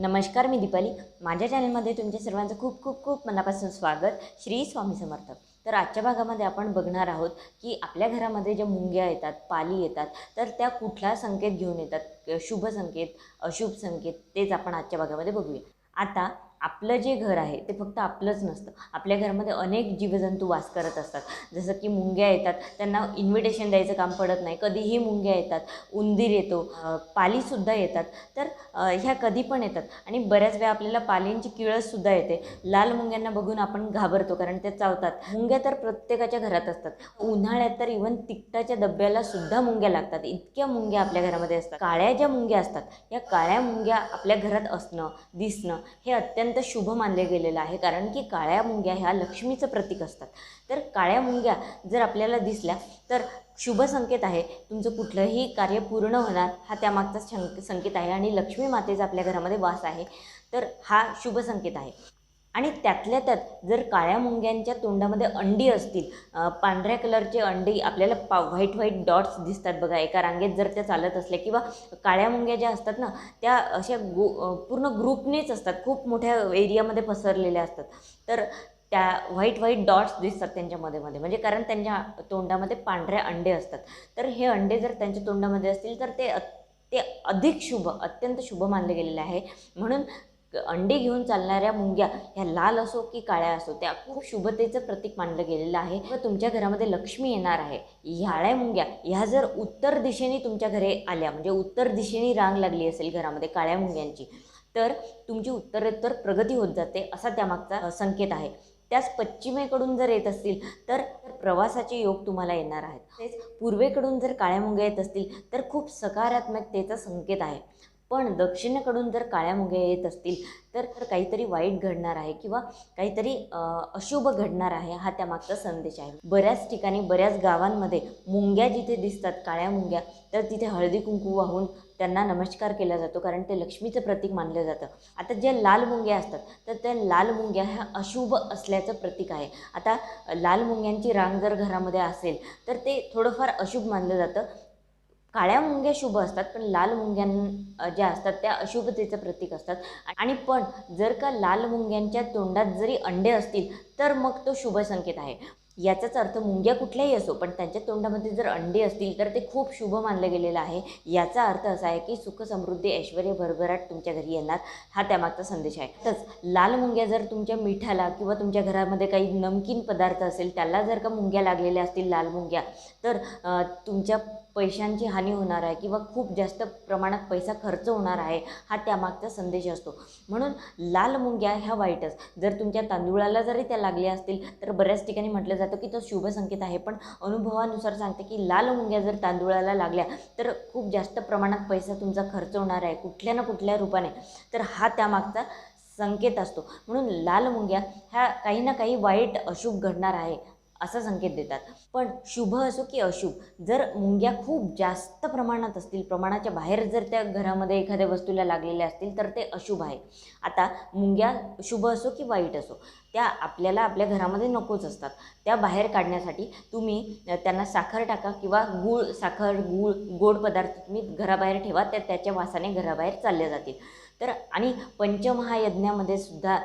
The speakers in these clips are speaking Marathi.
नमस्कार मी दीपाली. माझ्या चॅनलमध्ये तुमच्या सर्वांचं खूप खूप खूप मनापासून स्वागत. श्री स्वामी समर्थ. तर आजच्या भागामध्ये आपण बघणार आहोत की आपल्या घरामध्ये ज्या मुंग्या येतात पाली येतात तर त्या कुठला संकेत घेऊन येतात? शुभ संकेत अशुभ संकेत तेच आपण आजच्या भागामध्ये बघूया. आता आपलं जे घर आहे ते फक्त आपलंच नसतं. आपल्या घरामध्ये अनेक जीवजंतू वास करत असतात. जसं की मुंग्या येतात त्यांना इन्व्हिटेशन द्यायचं काम पडत नाही. कधीही मुंग्या येतात उंदीर येतो पालीसुद्धा येतात. तर ह्या कधी पण येतात. आणि बऱ्याच वेळा आपल्याला पालींची किळससुद्धा येते. लाल मुंग्यांना बघून आपण घाबरतो कारण ते चावतात. मुंग्या तर प्रत्येकाच्या घरात असतात. उन्हाळ्यात तर इव्हन तिकटाच्या डब्याला सुद्धा मुंग्या लागतात. इतक्या मुंग्या आपल्या घरामध्ये असतात. काळ्या ज्या मुंग्या असतात या काळ्या मुंग्या आपल्या घरात असणं दिसणं हे अत्यंत अत्यंत शुभ मानले गेलेलं आहे. कारण की काळ्या मुंग्या ह्या लक्ष्मीचं प्रतीक असतात. तर काळ्या मुंग्या जर आपल्याला दिसल्या तर शुभ संकेत आहे. तुमचं कुठलंही कार्य पूर्ण होणार हा त्यामागचा शंक संकेत आहे. आणि लक्ष्मी मातेचा आपल्या घरामध्ये वास आहे. तर हा शुभ संकेत आहे. आणि त्यातल्या त्यात जर काळ्या मुंग्यांच्या तोंडामध्ये अंडी असतील पांढऱ्या कलरचे अंडी आपल्याला पा व्हाईट व्हाईट डॉट्स दिसतात बघा एका रांगेत जर त्या चालत असल्या किंवा काळ्या मुंग्या ज्या असतात ना त्या अशा गो पूर्ण ग्रुपनेच असतात खूप मोठ्या एरियामध्ये पसरलेल्या असतात. तर त्या व्हाईट व्हाईट डॉट्स दिसतात त्यांच्या मध्ये म्हणजे कारण त्यांच्या तोंडामध्ये पांढऱ्या अंडे असतात. तर हे अंडे जर त्यांच्या तोंडामध्ये असतील तर ते ते अधिक शुभ अत्यंत शुभ मानले गेलेले आहे. म्हणून अंडी घेऊन चालणाऱ्या मुंग्या ह्या लाल असो की काळ्या असो त्या खूप शुभतेचं प्रतीक मानलं गेलेलं आहे. व तुमच्या घरामध्ये लक्ष्मी येणार आहे. ह्याळ्या मुंग्या ह्या जर उत्तर दिशेने तुमच्या घरी आल्या म्हणजे उत्तर दिशेने रांग लागली असेल घरामध्ये काळ्या मुंग्यांची तर तुमची उत्तरोत्तर प्रगती होत जाते असा त्यामागचा संकेत आहे. त्याच पश्चिमेकडून जर येत असतील तर प्रवासाचे योग तुम्हाला येणार आहेत. तेच पूर्वेकडून जर काळ्या मुंग्या येत असतील तर खूप सकारात्मकतेचा संकेत आहे. पण दक्षिणेकडून जर काळ्या मुंग्या येत असतील तर तर काहीतरी वाईट घडणार आहे किंवा काहीतरी अशुभ घडणार आहे हा त्यामागचा संदेश आहे. बऱ्याच ठिकाणी बऱ्याच गावांमध्ये मुंग्या जिथे दिसतात काळ्या मुंग्या तर तिथे हळदी कुंकू वाहून त्यांना नमस्कार केला जातो कारण ते लक्ष्मीचं प्रतीक मानलं जातं. आता ज्या लाल मुंग्या असतात तर त्या लाल मुंग्या ह्या अशुभ असल्याचं प्रतीक आहे. आता लाल मुंग्यांची रांग जर घरामध्ये असेल तर ते थोडंफार अशुभ मानलं जातं. काळ्या मुंग्या शुभ असतात पण लाल मुंग्यां ज्या असतात त्या अशुभतेचं प्रतीक असतात. आणि पण जर का लाल मुंग्यांच्या तोंडात जरी अंडे असतील तर मग तो शुभ संकेत आहे. याचाच अर्थ मुंग्या कुठल्याही असो पण त्यांच्या तोंडामध्ये जर अंडे असतील तर ते खूप शुभ मानलं गेलेलं आहे. याचा अर्थ असा आहे की सुख समृद्धी ऐश्वर भरभराट तुमच्या घरी येणार हा त्यामागचा संदेश आहे. तसंच लाल मुंग्या जर तुमच्या मिठाला किंवा तुमच्या घरामध्ये काही नमकीन पदार्थ असेल त्याला जर का मुंग्या लागलेल्या असतील लाल मुंग्या तर तुमच्या पैशांची हानी होणार आहे किंवा खूप जास्त प्रमाणात पैसा खर्च होणार आहे हा त्यामागचा संदेश असतो. म्हणून लाल मुंग्या ह्या वाईटच जर तुमच्या तांदुळाला जरी त्या लागल्या असतील तर बऱ्याच ठिकाणी म्हटलं जातं की तो शुभ संकेत आहे. पण अनुभवानुसार सांगते की लाल मुंग्या जर तांदुळाला लागल्या तर खूप जास्त प्रमाणात पैसा तुमचा खर्च होणार आहे कुठल्या ना कुठल्या रूपाने. तर हा त्यामागचा संकेत असतो. म्हणून लाल मुंग्या ह्या काही ना काही वाईट अशुभ घडणार आहे. असा संकेत देतात. पण शुभ असो की अशुभ जर मुंग्या खूप जास्त प्रमाणात असतील प्रमाणाच्या बाहेर जर त्या घरामध्ये एखाद्या वस्तूला लागलेल्या असतील तर ते अशुभ आहे. आता मुंग्या शुभ असो की वाईट असो त्या आपल्याला आपल्या घरामध्ये नकोच असतात. त्या बाहेर काढण्यासाठी तुम्ही त्यांना साखर टाका किंवा गूळ साखर गूळ गोड पदार्थ तुम्ही घराबाहेर ठेवा त्या त्याच्या वासाने घराबाहेर चालल्या जातील. तर आणि पंचमहायज्ञामध्ये सुद्धा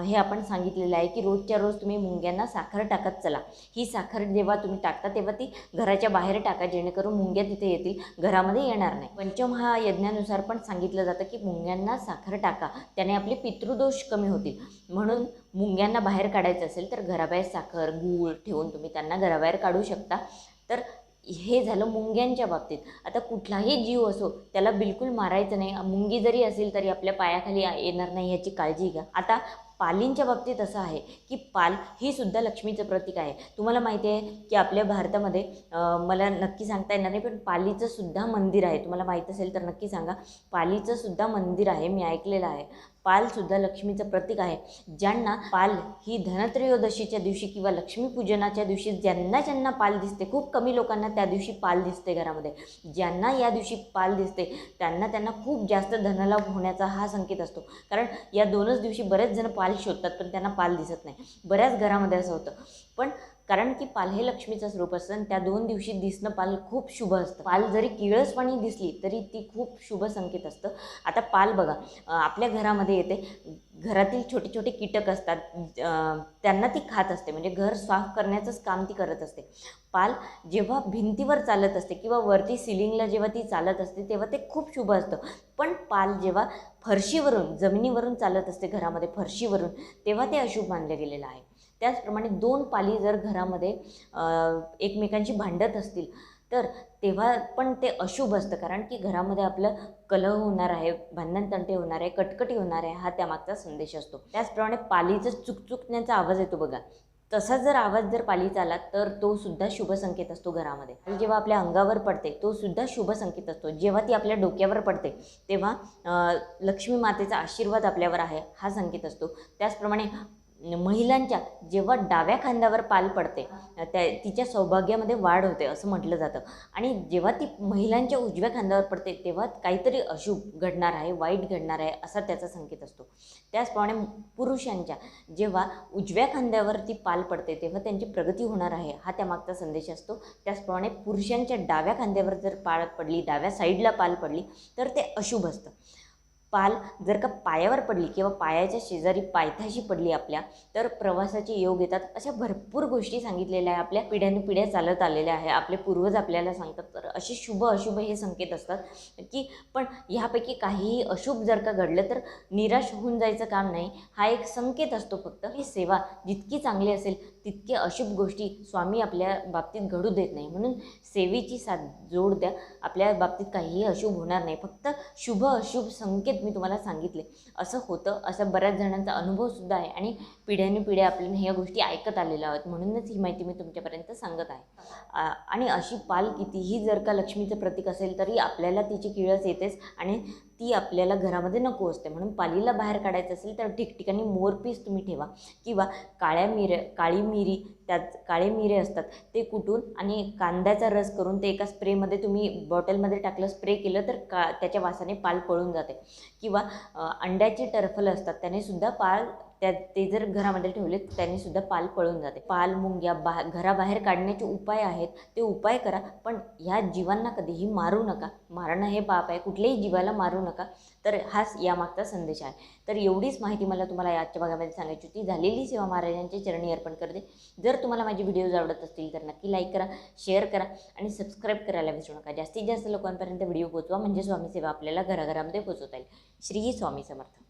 हे आपण सांगितलेलं आहे की रोजच्या रोज तुम्ही मुंग्यांना साखर टाकत चला. ही साखर जेव्हा तुम्ही टाकता तेव्हा ती घराच्या बाहेर टाका जेणेकरून मुंग्या तिथे येतील घरामध्ये येणार नाही. पंचमहायज्ञानुसार पण सांगितलं जातं की मुंग्यांना साखर टाका त्याने आपले पितृदोष कमी होतील. म्हणून मुंग्यांना बाहेर काढायचं असेल तर घराबाहेर साखर गूळ ठेवून तुम्ही त्यांना घराबाहेर काढू शकता. तर हे झालं मुंग्यांच्या बाबतीत. आता कुठलाही जीव असो त्याला बिलकुल मारायचं नाही. मुंगी जरी असेल तरी आपल्या पायाखाली येणार नाही याची काळजी घ्या. आता पालींच्या बाबतीत असं आहे की पाल ही सुद्धा लक्ष्मीचं प्रतीक आहे. तुम्हाला माहिती आहे की आपल्या भारतामध्ये मला नक्की सांगता येणार नाही पण पालीचं सुद्धा मंदिर आहे. तुम्हाला माहीत असेल तर नक्की सांगा. पालीचं सुद्धा मंदिर आहे मी ऐकलेलं आहे. पालसुद्धा लक्ष्मीचं प्रतीक आहे. ज्यांना पाल ही धनत्रयोदशीच्या दिवशी किंवा लक्ष्मीपूजनाच्या दिवशी ज्यांना ज्यांना पाल दिसते खूप कमी लोकांना त्या दिवशी पाल दिसते घरामध्ये. ज्यांना या दिवशी पाल दिसते त्यांना त्यांना खूप जास्त धनलाभ होण्याचा हा संकेत असतो. कारण या दोनच दिवशी बरेच जण पाल शोधतात पण त्यांना पाल दिसत नाही. बऱ्याच घरामध्ये असं होतं. पण कारण की पाल हे लक्ष्मीचं स्वरूप असतं आणि त्या दोन दिवशी दिसणं पाल खूप शुभ असतं. पाल जरी किळसपणी दिसली तरी ती खूप शुभ संकेत असतं. आता पाल बघा आपल्या घरामध्ये येते. घरातील छोटे छोटे कीटक असतात. त्यांना ती खात असते. म्हणजे घर साफ करण्याचंच काम ती करत असते. पाल जेव्हा भिंतीवर चालत असते किंवा वरती सिलिंगला जेव्हा ती चालत असते तेव्हा ते खूप शुभ असतं. पण पाल जेव्हा फरशीवरून जमिनीवरून चालत असते घरामध्ये फरशीवरून तेव्हा ते अशुभ मानलं गेलेलं आहे. त्याचप्रमाणे दोन पाली जर घरामध्ये एकमेकांशी भांडत असतील तर तेव्हा पण ते अशुभ असतं. कारण की घरामध्ये आपलं कलह होणार आहे भांडणतंटे होणार आहे कटकटी होणार आहे हा त्यामागचा संदेश असतो. त्याचप्रमाणे पालीचं चुकचुकण्याचा आवाज येतो बघा. तसा जर आवाज जर पालीचा आला तर तो सुद्धा शुभ संकेत असतो घरामध्ये. आणि जेव्हा आपल्या अंगावर पडते तो सुद्धा शुभ संकेत असतो. जेव्हा ती आपल्या डोक्यावर पडते तेव्हा लक्ष्मी मातेचा आशीर्वाद आपल्यावर आहे हा संकेत असतो. त्याचप्रमाणे महिलांच्या जेव्हा डाव्या खांद्यावर पाल पडते त्या तिच्या सौभाग्यामध्ये वाढ होते असं म्हटलं जातं. आणि जेव्हा ती महिलांच्या उजव्या खांद्यावर पडते तेव्हा काहीतरी अशुभ घडणार आहे वाईट घडणार आहे असा त्याचा संकेत असतो. त्याचप्रमाणे पुरुषांच्या जेव्हा उजव्या खांद्यावर ती पाल पडते तेव्हा त्यांची प्रगती होणार आहे हा त्यामागचा संदेश असतो. त्याचप्रमाणे पुरुषांच्या डाव्या खांद्यावर जर पाळ पडली डाव्या साईडला पाल पडली तर ते अशुभ असतं. पाल जर का पायावर पडली किंवा पायाच्या शेजारी पायथ्याशी पडली आपल्या तर प्रवासाचे योग येतात. अशा भरपूर गोष्टी सांगितलेल्या आहे. आपल्या पिढ्यानुपिढ्या चालत आलेल्या आहे. आपले पूर्वज आपल्याला सांगतात. तर असे शुभ अशुभ हे संकेत असतात. की पण ह्यापैकी काहीही अशुभ जर का घडलं तर निराश होऊन जायचं काम नाही. हा एक संकेत असतो फक्त. ही सेवा जितकी चांगली असेल तितके अशुभ गोष्टी स्वामी आपल्या बाबतीत घडू देत नाही. म्हणून सेवेची साथ जोड द्या. आपल्या बाबतीत काहीही अशुभ होणार नाही. फक्त शुभ अशुभ संकेत मी तुम्हाला सांगितले. असं होतं असा बऱ्याच जणांचा अनुभवसुद्धा आहे आणि पिढ्यानुपिढ्या आपल्याला ह्या गोष्टी ऐकत आलेल्या आहेत. म्हणूनच ही माहिती मी तुमच्यापर्यंत सांगत आहे. आणि अशी पाल कितीही जर का लक्ष्मीचं प्रतीक असेल तरी आपल्याला तिची किळस येतेच आणि ती आपल्याला घरामध्ये नको असते. म्हणून पालीला बाहेर काढायचं असेल तर ठिकठिकाणी मोरपीस तुम्ही ठेवा. किंवा काळ्या मिरे काळी मिरी त्यात काळे मिरे असतात ते कुटून आणि कांद्याचा रस करून ते एका स्प्रेमध्ये तुम्ही बॉटलमध्ये टाकलं स्प्रे केलं तर का त्याच्या वासाने पाल पळून जाते. किंवा अंड्याचे अंड्याची टरफलं असतात त्याने सुद्धा पाल त्या ते जर घरामध्ये ठेवले त्यांनीसुद्धा पाल पळून जाते. पाल मुंग्या बा घराबाहेर काढण्याचे उपाय आहेत ते उपाय करा पण ह्या जीवांना कधीही मारू नका. मारणं हे पाप आहे. कुठल्याही जीवाला मारू नका. तर हाच यामागचा संदेश आहे. तर एवढीच माहिती मला तुम्हाला आजच्या भागामध्ये सांगायची होती. झालेली सेवा महाराजांच्या चरणी अर्पण करते. जर तुम्हाला माझे व्हिडिओज आवडत असतील तर नक्की लाईक करा शेअर करा आणि सबस्क्राईब करायला विसरू नका. जास्तीत जास्त लोकांपर्यंत व्हिडिओ पोचवा म्हणजे स्वामी सेवा आपल्याला घराघरामध्ये पोचवता येईल. श्री स्वामी समर्थ.